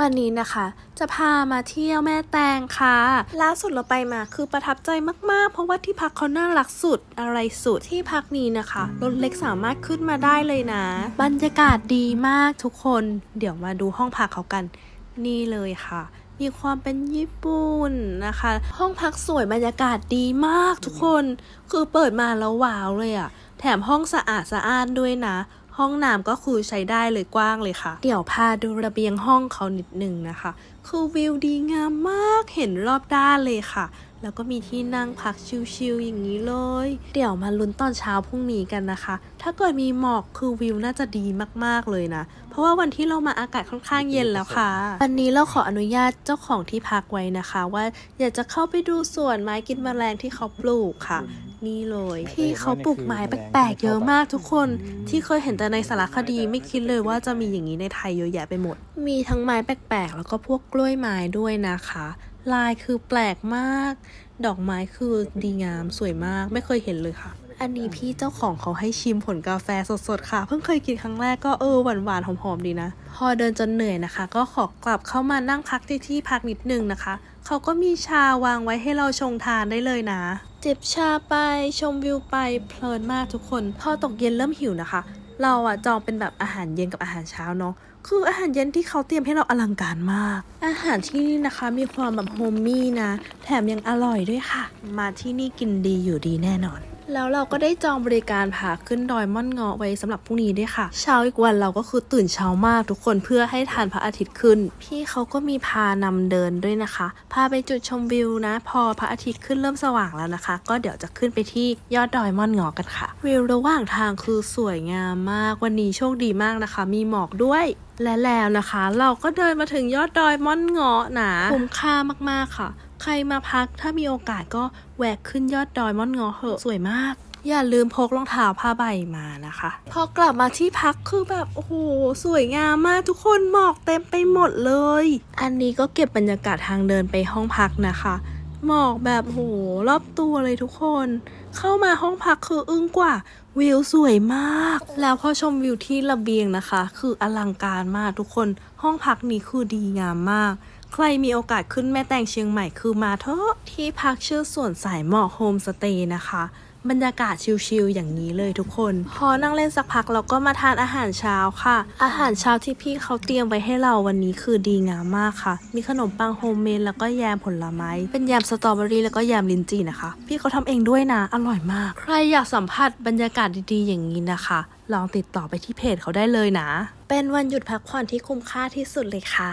วันนี้นะคะจะพามาเที่ยวแม่แตงค่ะล่าสุดเราไปมาคือประทับใจมากๆ เพราะว่าที่พักเขาน่ารักสุดอะไรสุดที่พักนี้นะคะรถเล็กสามารถขึ้นมาได้เลยนะ บรรยากาศดีมากทุกคน เดี๋ยวมาดูห้องพักเขากันนี่เลยค่ะ มีความเป็นญี่ปุ่นนะคะ ห้องพักสวยบรรยากาศดีมากทุกคน คือเปิดมาแล้วว้าวเลยอะ่ะแถมห้องสะอาดสะอ้านด้วยนะ ห้องน้ำก็คือใช้ได้เลยกว้างเลยค่ะ เดี๋ยวพาดูระเบียงห้องเขานิดนึงนะคะ คือวิวดีงามมากเห็นรอบด้านเลยค่ะ แล้วก็มีที่นั่งพักชิลๆอย่างนี้เลย เดี๋ยวมาลุ้นตอนเช้าพรุ่งนี้กันนะคะ ถ้าเกิดมีหมอกคือวิวน่าจะดีมากๆเลยนะ เพราะว่าวันที่เรามาอากาศค่อนข้างเย็นแล้วค่ะ วันนี้เราขออนุญาตเจ้าของที่พักไว้นะคะ ว่าอยากจะเข้าไปดูสวนไม้กินแมลงที่เขาปลูกค่ะนี่เลยพี่เขาปลูกไม้แปลกๆเยอะมากทุกคนที่เคยเห็นแต่ในสารคดีไม่คิดเลยว่าจะมีอย่างนี้ในไทยเยอะแยะไปหมด มีทั้งไม้แปลกๆ แล้วก็พวกกล้วยไม้ด้วยนะคะ ลายคือแปลกมาก ดอกไม้คือดีงามสวยมากไม่เคยเห็นเลยค่ะ อันนี้พี่เจ้าของเขาให้ชิมผลกาแฟสดๆค่ะ เพิ่งเคยกินครั้งแรกก็เออหวานๆหอมๆดีนะ พอเดินจนเหนื่อยนะคะ ก็ขอกลับเข้ามานั่งพักที่ที่พักนิดนึงนะคะ เขาก็มีชาวางไว้ให้เราชงทานได้เลยนะ จิบชาไปชมวิวไปเพลินมากทุกคน พอตกเย็นเริ่มหิวนะคะ เราอะจองเป็นแบบอาหารเย็นกับอาหารเช้าเนาะคืออาหารเย็นที่เขาเตรียมให้เราอลังการมาก อาหารที่นี่นะคะมีความแบบโฮมมี่นะ แถมยังอร่อยด้วยค่ะ มาที่นี่กินดีอยู่ดีแน่นอนแล้วเราก็ได้จองบริการพาขึ้นดอยม่อนเงาะไว้สำหรับพรุ่งนี้ด้วยค่ะ เช้าอีกวันเราก็คือตื่นเช้ามากทุกคนเพื่อให้ทานพระอาทิตย์ขึ้น พี่เขาก็มีพานำเดินด้วยนะคะ พาไปจุดชมวิวนะ พอพระอาทิตย์ขึ้นเริ่มสว่างแล้วนะคะ ก็เดี๋ยวจะขึ้นไปที่ยอดดอยม่อนเงาะกันค่ะ วิวระหว่างทางคือสวยงามมากวันนี้โชคดีมากนะคะ มีหมอกด้วยและแล้วนะคะ เราก็เดินมาถึงยอดดอยม่อนเงาะนะคุ้มค่ามากๆค่ะ ใครมาพักถ้ามีโอกาสก็แหวกขึ้นยอดดอยม่อนเงาะเหอะสวยมาก อย่าลืมพกรองเท้าผ้าใบมานะคะ พอกลับมาที่พักคือแบบโอ้โหสวยงามมากทุกคนหมอกเต็มไปหมดเลย อันนี้ก็เก็บบรรยากาศทางเดินไปห้องพักนะคะหมอกแบบโหรอบตัวเลยทุกคน เข้ามาห้องพักคืออึ้งกว่าวิวสวยมาก แล้วพอชมวิวที่ระเบียงนะคะ คืออลังการมากทุกคน ห้องพักนี้คือดีงามมาก ใครมีโอกาสขึ้นแม่แตงเชียงใหม่คือมาเถอะที่พักชื่อสวนสายหมอกโฮมสเตย์นะคะบรรยากาศชิลๆอย่างนี้เลยทุกคน พอนั่งเล่นสักพักเราก็มาทานอาหารเช้าค่ะ อาหารเช้าที่พี่เขาเตรียมไว้ให้เราวันนี้คือดีงามมากค่ะ มีขนมปังโฮมเมดแล้วก็แยมผลไม้ เป็นแยมสตรอเบอรี่แล้วก็แยมลินจีนะคะ พี่เขาทำเองด้วยนะ อร่อยมาก ใครอยากสัมผัสบรรยากาศดีๆ อย่างนี้นะคะ ลองติดต่อไปที่เพจเขาได้เลยนะ เป็นวันหยุดพักผ่อนที่คุ้มค่าที่สุดเลยค่ะ